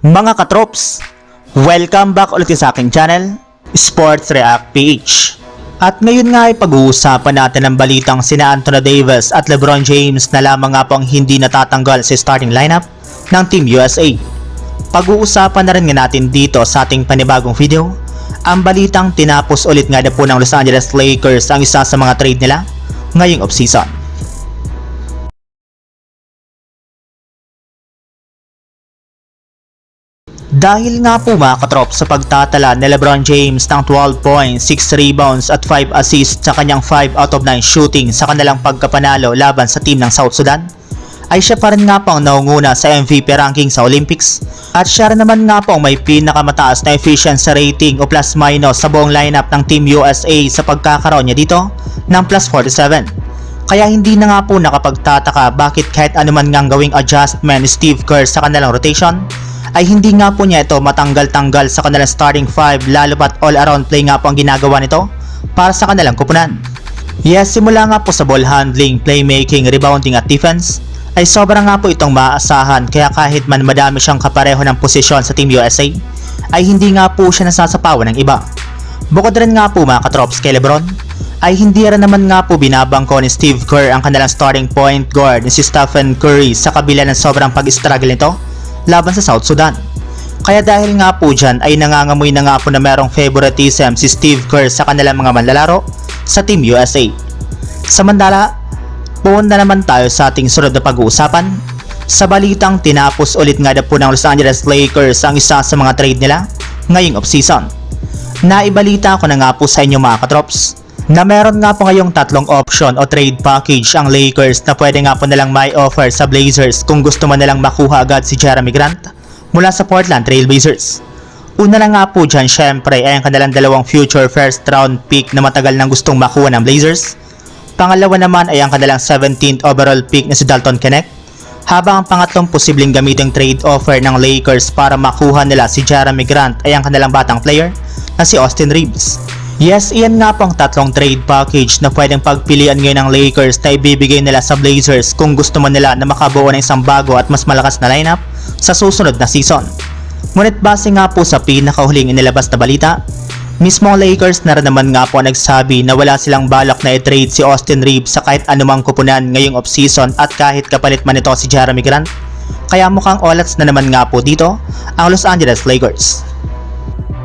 Mga katrops, welcome back ulit sa aking channel, Sports React PH. At ngayon nga ay pag-uusapan natin ang balitang sina Anthony Davis at LeBron James na lamang nga po ang hindi natatanggal sa starting lineup ng Team USA. Pag-uusapan na rin nga natin dito sa ating panibagong video, ang balitang tinapos ulit nga na po ng Los Angeles Lakers ang isa sa mga trade nila ngayong offseason. Dahil nga po mga katrop sa pagtatala ni Lebron James ng 12 points, 6 rebounds at 5 assists sa kanyang 5 out of 9 shooting sa kanilang pagkapanalo laban sa team ng South Sudan, ay siya pa rin nga po ang naunguna sa MVP ranking sa Olympics at siya rin naman nga po ang may pinakamataas na efficiency rating o plus minus sa buong lineup ng Team USA sa pagkakaroon niya dito ng plus 47. Kaya hindi na nga po nakapagtataka bakit kahit anuman ngang gawing adjustment ni Steve Kerr sa kanilang rotation, ay hindi nga po niya ito matanggal-tanggal sa kanilang starting 5 lalo pat all-around play nga po ang ginagawa nito para sa kanilang kupunan. Yes, simula nga po sa ball handling, playmaking, rebounding at defense, ay sobrang nga po itong maaasahan kaya kahit man madami siyang kapareho ng posisyon sa Team USA, ay hindi nga po siya nasasapawan ng iba. Bukod rin nga po mga katrops kay Lebron, ay hindi rin naman nga po binabangko ni Steve Kerr ang kanilang starting point guard ni si Stephen Curry sa kabila ng sobrang pag-struggle nito laban sa South Sudan. Kaya dahil nga po dyan ay nangangamoy na nga po na merong favoritism si Steve Kerr sa kanilang mga manlalaro sa Team USA. Samantala, pumunta naman tayo sa ating sunod na pag-uusapan. Sa balitang tinapos ulit nga na po ng Los Angeles Lakers ang isa sa mga trade nila ngayong offseason. Naibalita ko na nga po sa inyo mga katrops na meron nga po ngayong tatlong option o trade package ang Lakers na pwede nga po nalang may offer sa Blazers kung gusto mo nalang makuha agad si Jeremy Grant mula sa Portland Trail Blazers. Una na nga po dyan syempre ay ang kanilang dalawang future first round pick na matagal nang gustong makuha ng Blazers. Pangalawa naman ay ang kanilang 17th overall pick na si Dalton Knecht. Habang ang pangatlong posibleng gamiting trade offer ng Lakers para makuha nila si Jeremy Grant ay ang kanilang batang player na si Austin Reeves. Yes, iyan nga po ang tatlong trade package na pwedeng pagpilian ngayon ng Lakers na ibibigay nila sa Blazers kung gusto man nila na makabuo ng isang bago at mas malakas na lineup sa susunod na season. Ngunit base nga po sa pinakahuling inilabas na balita, mismo ang Lakers na naman nga po nagsabi na wala silang balak na i-trade si Austin Reeves sa kahit anumang kupunan ngayong offseason at kahit kapalit man ito si Jeremy Grant. Kaya mukhang olats na naman nga po dito ang Los Angeles Lakers.